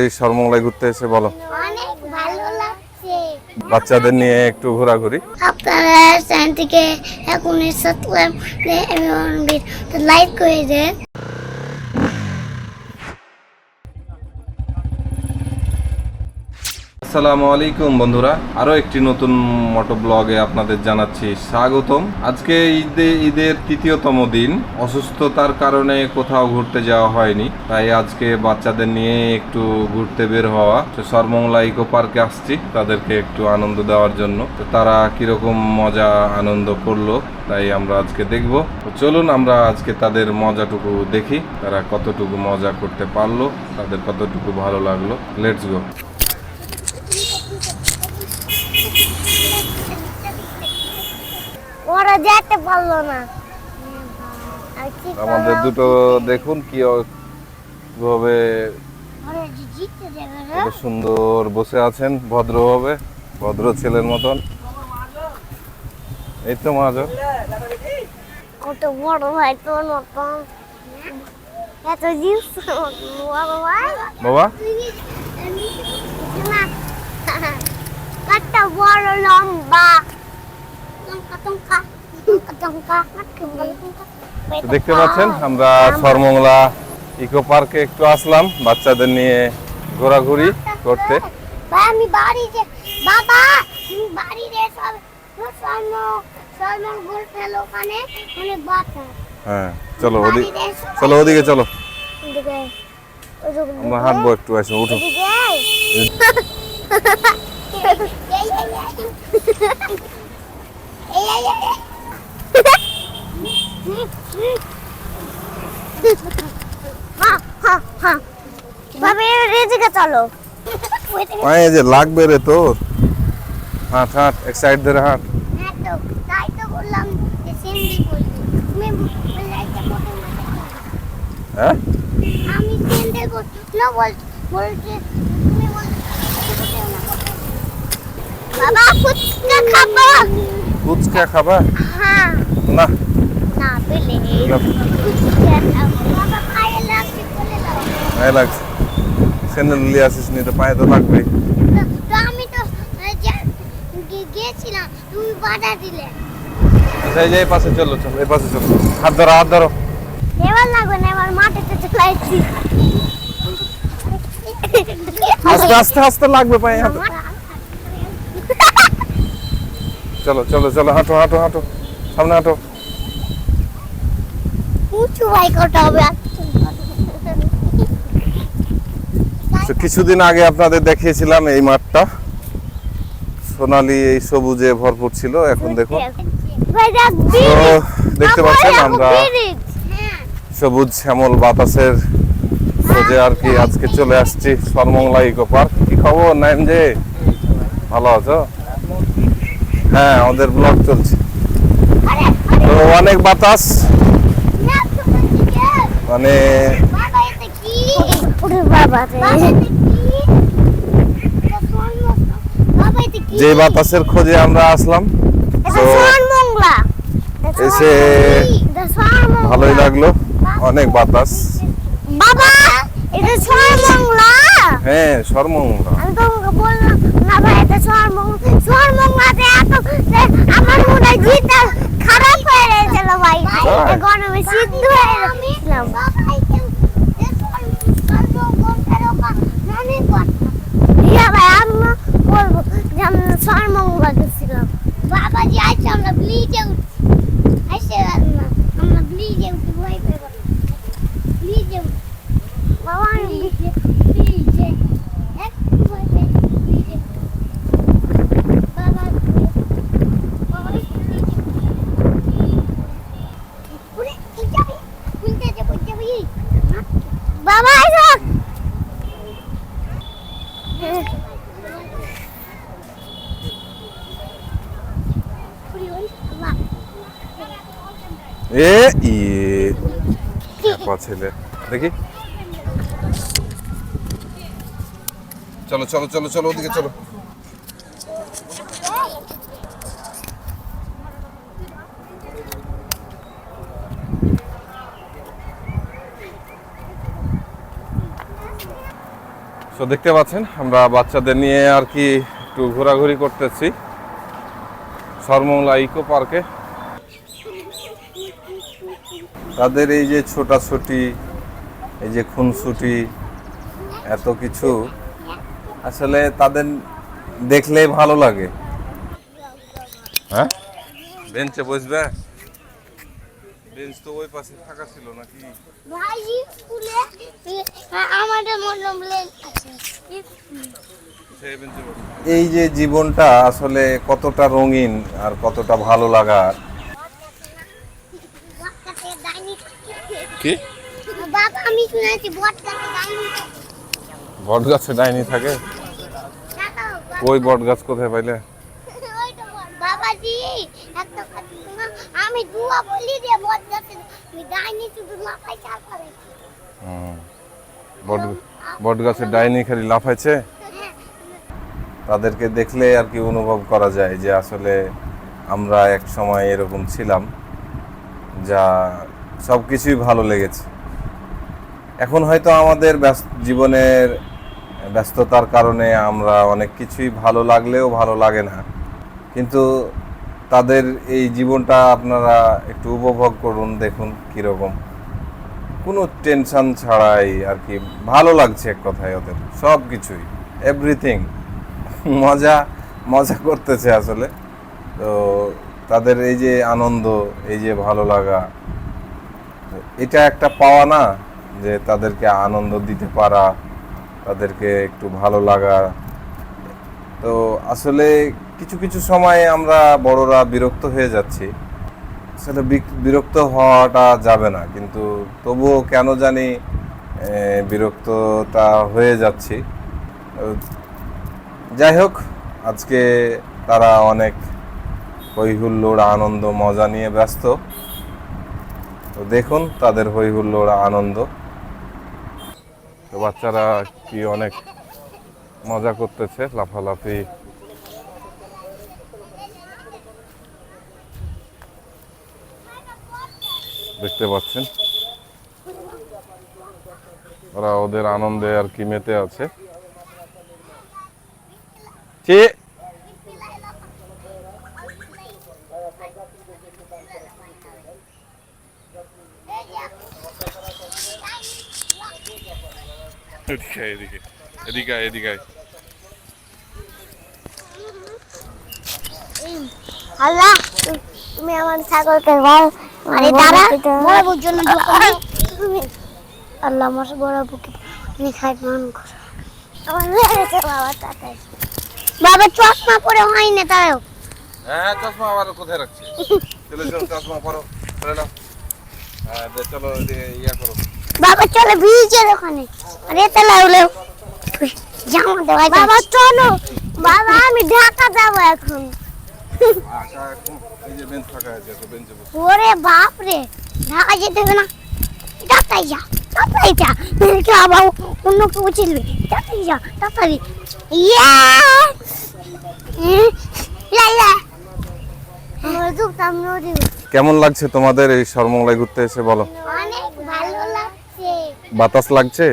এই ঘুরতে এসে বলো। অনেক ভালো লাগছে। বাচ্চাদের নিয়ে একটু ঘোরাঘুরি। আপনারা চ্যানেলটিকে এখন সাবস্ক্রাইব এবং লাইক করে দেন। আসসালামু আলাইকুম, বন্ধুরা। আরও একটি নতুন মোটো ব্লগে আপনাদের জানাচ্ছি স্বাগতম। আজকে ঈদে, ঈদের তৃতীয়তম দিন। অসুস্থতার কারণে কোথাও ঘুরতে যাওয়া হয়নি। তাই আজকে বাচ্চাদের নিয়ে একটু ঘুরতে বের হওয়া। তো সরমংলা ইকো পার্কে আসছি তাদেরকে একটু আনন্দ দেওয়ার জন্য। তো তারা কীরকম মজা, আনন্দ করল, তাই আমরা আজকে দেখব। চলুন আমরা আজকে তাদের মজাটুকু দেখি। তারা কতটুকু মজা করতে পারল, তাদের কতটুকু ভালো লাগল। লেটস গো ওরা যেতে পারল না। আমাদের দুটো দেখুন কি ভাবে ওরা যে জিততে দেবে না কত সুন্দর বসে আছেন ভদ্রভাবে ভদ্র ছেলের মতন। এই তো মাঝো কত বড় ভাই তোর মতন। এত জিনিস বাবা? কত বড় লম্বা। লঙ্কা টঙ্কা দেখতে পাচ্ছেন আমরা সরমংলা ইকো পার্কে একটু আসলাম বাচ্চাদের নিয়ে ঘোরাঘুরি করতে। আমি বাড়ি যে বাবা আমি বাড়ি রে সব গোল ওখানে অনেক বাচ্চা হ্যাঁ চলো ওদিকে চলো। ওদিকে চলো আমরা হাঁটবো একটু এসে উঠো। এই, এই, এই। এই, যে লাগবে রে তোর। হাঁট হাঁট এক সাইড ধরে হাঁট। হ্যাঁ তাই তো বললাম যে। হ্যাঁ? আমি বলছি না বলছি বলছি তুমি না মোটে। বাবা ফুচকা খাব? ফুচকা খাবা? হ্যাঁ। না। পায়ে লাগছে স্যান্ডেল নিয়ে আসিস নি তো পায়ে তো তো আমি তো গিয়েছিলাম তুমি বাধা দিলে। আচ্ছা এই যে পাশে চলো চলো এই পাশে চলো। হাত ধরো হাত ধরো। এবার লাগবে না এবার চলাইছি। আস্তে আস্তে আস্তে লাগবে পায়ে হাঁটো। চলো চলো চলো হাঁটো হাঁটো হাঁটো। সামনে হাঁটো। উঁচু হবে। তো কিছুদিন আগে আপনাদের দেখিয়েছিলাম এই মাঠটা। সোনালি এই সবুজে ভরপুর ছিল এখন দেখুন। দেখতে পাচ্ছেন আমরা হ্যাঁ। সবুজ শ্যামল বাতাসের খোঁজে আর কি আজকে চলে আসছি সরমংলা ইকো পার্ক। কি খবর নাইম যে ভালো আছো? হ্যাঁ আমাদের ব্লগ চলছে। তো অনেক বাতাস। কি যে বাতাসের খোঁজে আমরা আসলাম তো এসে ভালোই লাগল অনেক বাতাস। বাবা এটা সোনমঙ্গলা হ্যাঁ সরমংলা আমি তোমাকে বললাম এটা সোনমঙ্গলা সোনমঙ্গলাতে এত আমার মনে হয় জিটা খারাপ হয়ে গেছিল ভাই? গরমে সিদ্ধ হয়ে গেছিলাম ইয়া ভাই আমি বলব যে আমরা সোনমঙ্গলা গেছিলাম বাবা যে আইসে আমরা ব্লিজে উঠছি আইসে না আমরা ব্লিজে উঠি ভয় পেয়ে ব্লিজে উঠি বাবা আমি ব্লিজে ব্লিজে একটু ভয় পেয়ে ব্লিজে বাবা বাবা একটু ব্লিজে উড়ে কি যাবি উল্টে যাব যাবি বাবা আইসো এ খ্যাপা ছেলে। দেখি। চলো চলো চলো চলো ওদিকে চলো। তো দেখতে পাচ্ছেন আমরা বাচ্চাদের নিয়ে আর কি একটু ঘোরাঘুরি করতেছি। সরমংলা ইকো পার্কে। তাদের এই যে ছোটাছুটি এই যে খুনসুটি এত কিছু আসলে তাদের দেখলে ভালো লাগে। হ্যাঁ? বেঞ্চে বসবে? বেঞ্চ তো ওই পাশে ফাঁকা ছিল নাকি? ভাই স্কুলে আমাদের আছে। এই যে জীবনটা আসলে কতটা রঙিন আর কতটা ভালো লাগার কি? বাবা আমি শুনেছি বটগাছে ডাইনি বট গাছে ডাইনি থাকে? ওই বট গাছ কোথায় পাইলে বাবাজি একটা কথা শোনো, আমি দুয়া বলি যে বটগাছে ডাইনি শুধু চাল করে। বট বট গাছে ডাইনি খালি লাফাইছে? তাদেরকে দেখলে আর কি অনুভব করা যায় যে আসলে আমরা এক সময় এরকম ছিলাম যা সব কিছুই ভালো লেগেছে। এখন হয়তো আমাদের ব্যস্ত জীবনের ব্যস্ততার কারণে আমরা অনেক কিছুই ভালো লাগলেও ভালো লাগে না। কিন্তু তাদের এই জীবনটা আপনারা একটু উপভোগ করুন, দেখুন কীরকম। কোনো টেনশন ছাড়াই আর কি, ভালো লাগছে এক কথায় ওদের সব কিছুই এভরিথিং মজা মজা করতেছে আসলে। তো তাদের এই যে আনন্দ, এই যে ভালো লাগা, এটা একটা পাওয়া না যে তাদেরকে আনন্দ দিতে পারা, তাদেরকে একটু ভালো লাগা। তো আসলে কিছু কিছু সময় আমরা বড়রা বিরক্ত হয়ে যাচ্ছি। সেটা বিরক্ত হওয়াটা যাবে না, কিন্তু তবুও কেন জানি বিরক্তটা হয়ে যাচ্ছি। যাই হোক, আজকে তারা অনেক হৈহুল্লোড় আনন্দ, মজা নিয়ে ব্যস্ত। তো দেখুন তাদের হৈহুল্লোড় আনন্দ। তো বাচ্চারা কি অনেক মজা করতেছে, লাফালাফি দেখতে পাচ্ছেন। ওরা ওদের আনন্দে আর কি মেতে আছে। এদিকে এদিকে আল্লাহ, তুমি আমার ছাগলকে আরে দাঁড়া বড় বুর জন্য আল্লাহ আমার বড় বুকে তুমি খাই মান করো আমার মেরেছে বাবা চশমা পরে হয় না তাও হ্যাঁ চশমা আবার কোথায় রাখছি চলে চলো চশমা পরো চলে নাও। হ্যাঁ দে, চলো এদিকে ইয়া করো। বাবা চলো বিচের ওখানে আরে তাহলে হলো জামা দেওয়া বাবা চলো। বাবা আমি ঢাকা যাব এখন। ওরে বাপ রে ঢাকা যেতে হবে না। তাড়াতাড়ি যা তাড়াতাড়ি যা। মেয়েকে আবার অন্য কেউ চিনবে তাড়াতাড়ি যা তাড়াতাড়ি। ইয়া! লাইলা কেমন লাগছে তোমাদের এই সরমংলায় ঘুরতে এসে বলো? অনেক ভালো লাগছে। বাতাস লাগছে।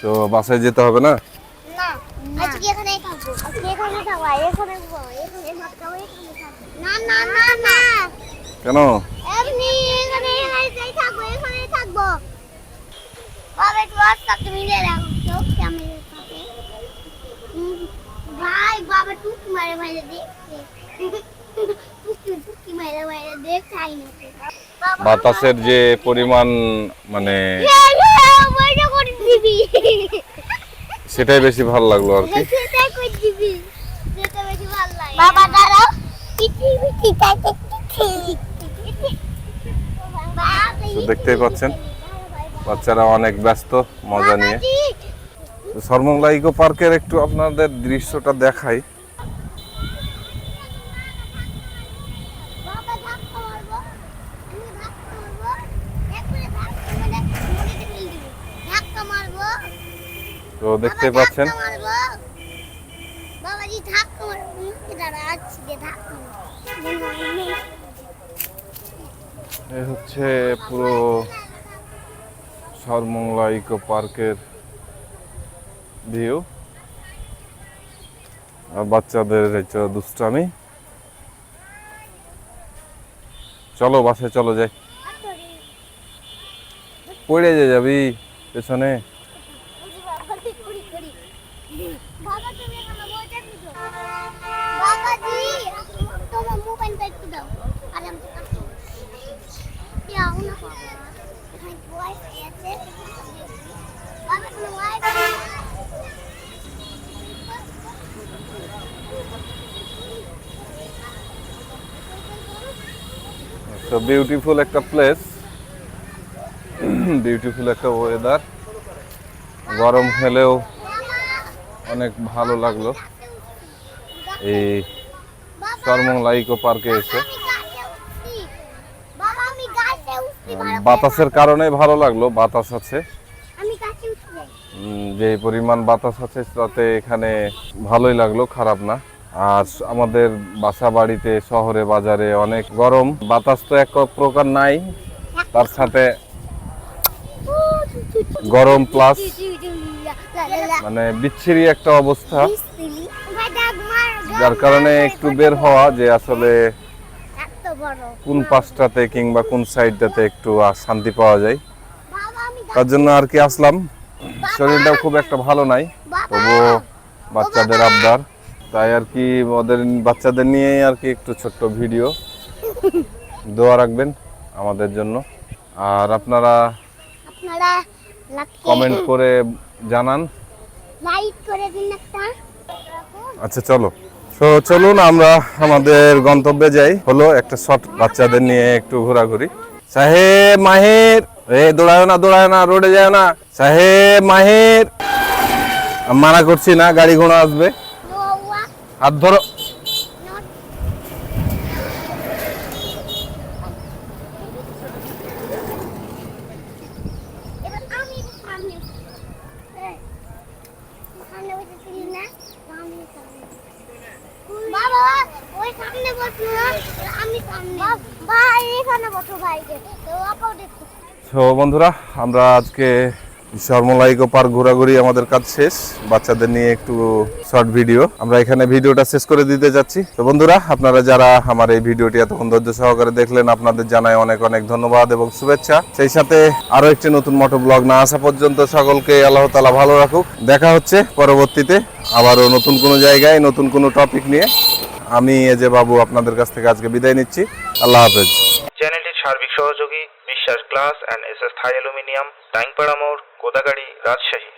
তো বাসায় যেতে হবে না আজকে এখানে থাকব আজকে এখানে থাকব এখানে থাকব এখানে থাকব এখানে থাকব না না না না কেন? এমনি এখানে এখানে থাকব এখানে থাকব। বাবা একটু রাস্তা তুমি নিয়ে রাখো তো ক্যামেরার সাথে ভাই বাবা টুকি মারে মারে দেখছে। টুকি টুকি মারে মারে দেখাই না বাবা, বাতাসের যে পরিমাণ মানে মজা করে দিবি। সেটাই বেশি ভালো লাগল আর কি। সেটাই করে দিবি যেটা বেশি ভালো লাগে। বাবা দাঁড়াও পিটি পিটি তাতে তো দেখতেই পাচ্ছেন, বাচ্চারা অনেক ব্যস্ত, মজা নিয়ে। তো সরমংলা ইকো পার্কের একটু আপনাদের দৃশ্যটা দেখাই। তো দেখতে পাচ্ছেন। বাবাজি ধাক্কা মারবো। দাঁড়া যে ধাক্কা এ হচ্ছে পুরো সরমংলা ইকো পার্কের ভিউ। আর বাচ্চাদের হচ্ছে দুষ্টামি। চলো বাসে চলো যাই। পড়ে যে যাবি পেছনে বাবা তুমি এখানে বসে আছো বাবাজি তোমার মোবাইলটা একটু দাও আর আমি তো কাছে দাও না বাবা এখানে ওয়াইফাই আছে বাবা তোমার ওয়াইফাই তো বিউটিফুল একটা প্লেস বিউটিফুল একটা ওয়েদার গরম হলেও অনেক ভালো লাগল। এই সরমংলা ইকো পার্কে এসে বাবা আমি গাছে উঠছি ভালো করে। বাতাসের কারণে ভালো লাগল বাতাস আছে। যে পরিমাণ বাতাস আছে তাতে এখানে ভালোই লাগল খারাপ না। আর আমাদের বাসা বাড়িতে শহরে বাজারে অনেক গরম বাতাস তো এক প্রকার নাই। তার সাথে গরম প্লাস মানে বিচ্ছিরি একটা অবস্থা। যার কারণে একটু বের হওয়া যে আসলে কোন পাশটাতে কিংবা কোন সাইডটাতে একটু শান্তি পাওয়া যায়? তার জন্য আর কি আসলাম। শরীরটাও খুব একটা ভালো নাই। তবুও বাচ্চাদের আবদার। তাই আর কি ওদের বাচ্চাদের নিয়েই আর কি একটু ছোট্ট ভিডিও। দোয়া রাখবেন আমাদের জন্য। আর আপনারা আপনারা কমেন্ট করে জানান। লাইক করে দিন একটা। আচ্ছা চলো। তো চলুন আমরা আমাদের গন্তব্যে যাই। হলো একটা শর্ট বাচ্চাদের নিয়ে একটু ঘোরাঘুরি। সাহেব, মাহের! এ দৌড়ায় না দৌড়ায় না, রোডে যায় না। সাহেব, মাহের! মানা করছি না, গাড়ি ঘোড়া আসবে। হাত ধরো নট এবার আমি সামনে এই, সামনে বসেছিলি না আমি সামনে বাবা ওই সামনে বসল না আমি সামনে তো বন্ধুরা, আমরা আজকে শর্মলা ইকো পার্ক ঘোরাঘুরি আমাদের কাজ শেষ। বাচ্চাদের নিয়ে একটু শর্ট ভিডিও। আমরা এখানে ভিডিওটা শেষ করে দিতে যাচ্ছি। তো বন্ধুরা, আপনারা যারা আমার এই ভিডিওটি এতক্ষণ ধৈর্য সহকারে দেখলেন, আপনাদের জানাই অনেক অনেক ধন্যবাদ এবং শুভেচ্ছা। সেই সাথে আরও একটি নতুন মোটো ব্লগ না আসা পর্যন্ত সকলকে আল্লাহ তালা ভালো রাখুক। দেখা হচ্ছে পরবর্তীতে আবারও নতুন কোনো জায়গায়, নতুন কোনো টপিক নিয়ে। আমি এ যে বাবু আপনাদের কাছ থেকে আজকে বিদায় নিচ্ছি। আল্লাহ হাফেজ। চ্যানেলটির সার্বিক সহযোগী, Biswas glass and S S Thai aluminium, Taingpara মোড়, কোদাগাড়ি, রাজশাহী।